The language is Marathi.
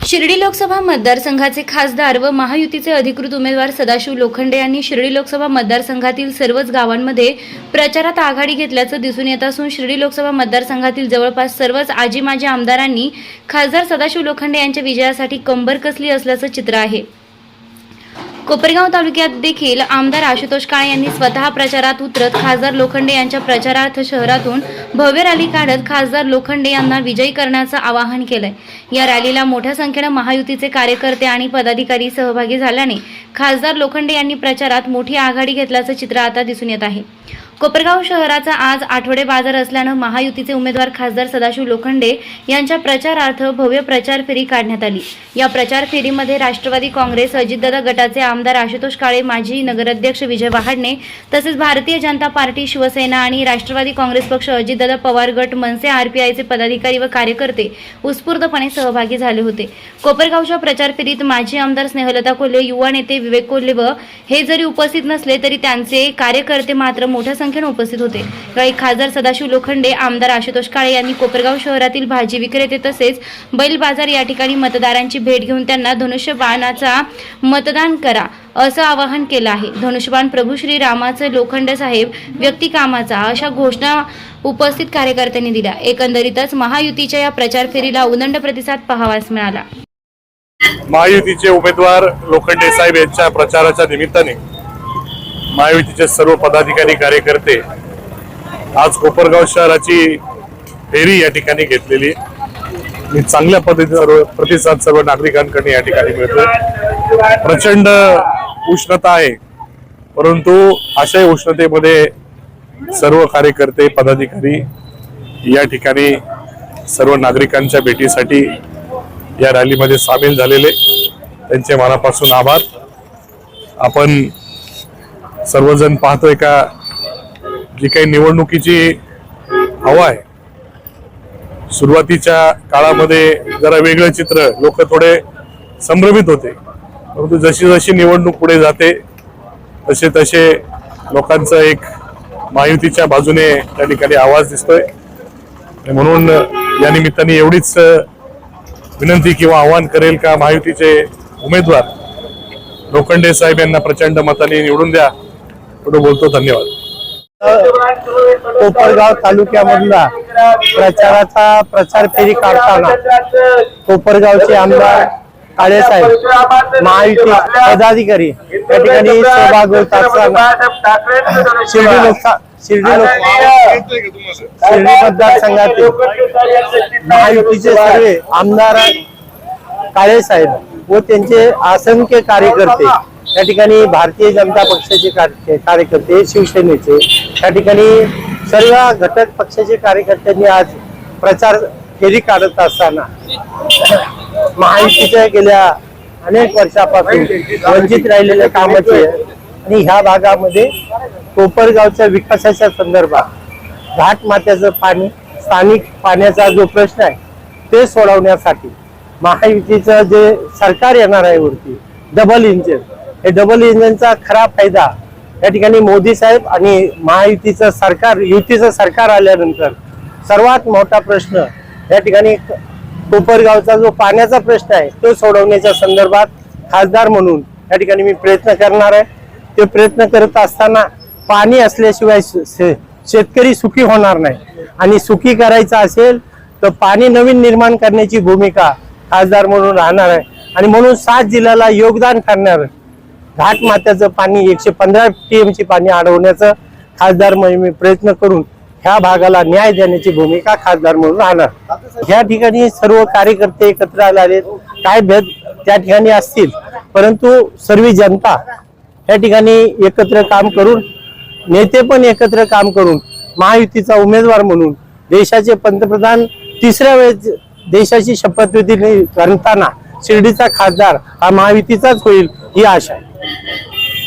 शिर्डी लोकसभा मतदारसंघाचे खासदार व महायुतीचे अधिकृत उमेदवार सदाशिव लोखंडे यांनी शिर्डी लोकसभा मतदारसंघातील सर्वच गावांमध्ये प्रचारात आघाडी घेतल्याचं दिसून येत असून शिर्डी लोकसभा मतदारसंघातील जवळपास सर्वच आजी माजी आमदारांनी खासदार सदाशिव लोखंडे यांच्या विजयासाठी कंबर कसली असल्याचं चित्र आहे. कोपरगाव तालुक्यात देखील आमदार आशुतोष काळे यांनी स्वतः प्रचारात उतरत खासदार लोखंडे यांच्या प्रचारार्थ शहरातून भव्य रॅली काढत खासदार लोखंडे यांना विजयी करण्याचं आवाहन केलंय. या रॅलीला मोठ्या संख्येनं महायुतीचे कार्यकर्ते आणि पदाधिकारी सहभागी झाल्याने खासदार लोखंडे यांनी प्रचारात मोठी आघाडी घेतल्याचं चित्र आता दिसून येत आहे. कोपरगाव शहराचा आज आठवडे बाजार असल्यानं महायुतीचे उमेदवार खासदार सदाशिव लोखंडे यांच्या प्रचारार्थ भव्य प्रचार फेरी काढण्यात आली. या प्रचार फेरीमध्ये राष्ट्रवादी काँग्रेस अजितदादा गटाचे आमदार आशुतोष काळे माजी नगराध्यक्ष विजय वहाडणे तसेच भारतीय जनता पार्टी शिवसेना आणि राष्ट्रवादी काँग्रेस पक्ष अजितदादा पवार गट मनसे आरपीआयचे पदाधिकारी व कार्यकर्ते उत्स्फूर्तपणे सहभागी झाले होते. कोपरगावच्या प्रचार फेरीत माजी आमदार स्नेहलता कोल्हे युवा नेते विवेक कोल्हे व हे जरी उपस्थित नसले तरी त्यांचे कार्यकर्ते मात्र मोठ्या संख्येने उपस्थित होते. यावेळी खासदार सदाशिव लोखंडे आमदार आशुतोष काळे यांनी कोपरगाव शहरातील भाजी विक्रेते तसेच बैल बाजार या ठिकाणी मतदारांची भेट घेऊन त्यांना धनुष्यबाणाचा मतदान करा असं आवाहन केलं आहे. धनुष्यबाण प्रभू श्री रामाचे लोखंड साहेब व्यक्तिकामाचा अशा घोषणा उपस्थित कार्यकर्त्यांनी दिल्या. एकंदरीतच महायुतीच्या या प्रचार फेरीला उदंड प्रतिसाद पाहावास मिळाला. महायुतीचे उमेदवार लोखंडे साहेब यांच्या प्रचाराच्या निमित्ताने महायुतीचे सर्व पदाधिकारी कार्यकर्ते आज कोपरगाव शहराची फेरी या ठिकाणी घेतलेली मी चांगल्या पद्धतीचा प्रतिसाद सर्व नागरिकांकडे या ठिकाणी मिळतोय. प्रचंड उष्णता आहे परंतु अशा उष्णतेमध्ये सर्व कार्यकर्ते पदाधिकारी या ठिकाणी सर्व नागरिकांच्या भेटीसाठी या रॅलीमध्ये सामील झालेले. त्यांचे मनापासून आभार. आपण सर्वजण पाहतोय का जी काही निवडणुकीची हवा आहे. सुरुवातीच्या काळामध्ये जरा वेगळं चित्र लोक थोडे संभ्रमित होते. परंतु जशी जशी निवडणूक पुढे जाते तसे तसे लोकांचं एक महायुतीच्या बाजूने त्या ठिकाणी आवाज दिसतोय. म्हणून या निमित्ताने एवढीच विनंती किंवा आवाहन करेल का महायुतीचे उमेदवार? लोखंडे साहेब यांना प्रचंड मताने निवडून द्या. पुढे बोलतो धन्यवाद. कोपरगाव तालुक्यामधला प्रचाराचा प्रचार फेरी काढताना कोपरगावचे आमदार काळेसाहेब महायुती पदाधिकारी या ठिकाणी सहभाग होत असताना शिर्डी लोकसा शिर्डी लोक शिर्डी मतदारसंघातील महायुतीचे सर्वे आमदार काळेसाहेब व त्यांचे असंख्य कार्यकर्ते या ठिकाणी भारतीय जनता पक्षाचे कार्य- कार्यकर्ते शिवसेनेचे या ठिकाणी सर्व घटक पक्षाचे कार्यकर्त्यांनी आज प्रचार फेरी काढत असताना महायुतीच्या गेल्या अनेक वर्षापासून वंचित राहिलेल्या कामाचे आणि ह्या भागामध्ये कोपरगावच्या विकासाच्या संदर्भात घाट मात्याचं पाणी स्थानिक पाण्याचा जो प्रश्न आहे ते सोडवण्यासाठी महायुतीचं जे सरकार येणार आहे वरती डबल इंजिन हे डबल इंजनचा खरा फायदा या ठिकाणी मोदी साहेब आणि महायुतीचं सरकार युतीचं सरकार आल्यानंतर सर्वात मोठा प्रश्न या ठिकाणी कोपरगावचा जो पाण्याचा प्रश्न आहे तो सोडवण्याच्या संदर्भात खासदार म्हणून या ठिकाणी मी प्रयत्न करणार आहे. ते प्रयत्न करत असताना पाणी असल्याशिवाय श- शे- शेतकरी सुखी होणार नाही. आणि सुखी करायचं असेल तर पाणी नवीन निर्माण करण्याची भूमिका खासदार म्हणून राहणार आहे. आणि म्हणून सात जिल्ह्याला योगदान करणार घाटमात्याचं पाणी एकशे पंधरा टीएमची पाणी अडवण्याचं खासदार म्हणून मी प्रयत्न करून ह्या भागाला न्याय देण्याची भूमिका खासदार म्हणून राहणार. या ठिकाणी सर्व कार्यकर्ते एकत्र आले काय भेद त्या ठिकाणी असतील. परंतु सर्व जनता या ठिकाणी एकत्र काम करून नेते पण एकत्र काम करून महायुतीचा उमेदवार म्हणून देशाचे पंतप्रधान तिसऱ्या वेळेस देशाची शपथविधी करताना शिर्डीचा खासदार हा महायुतीचाच होईल. ही आशा आहे.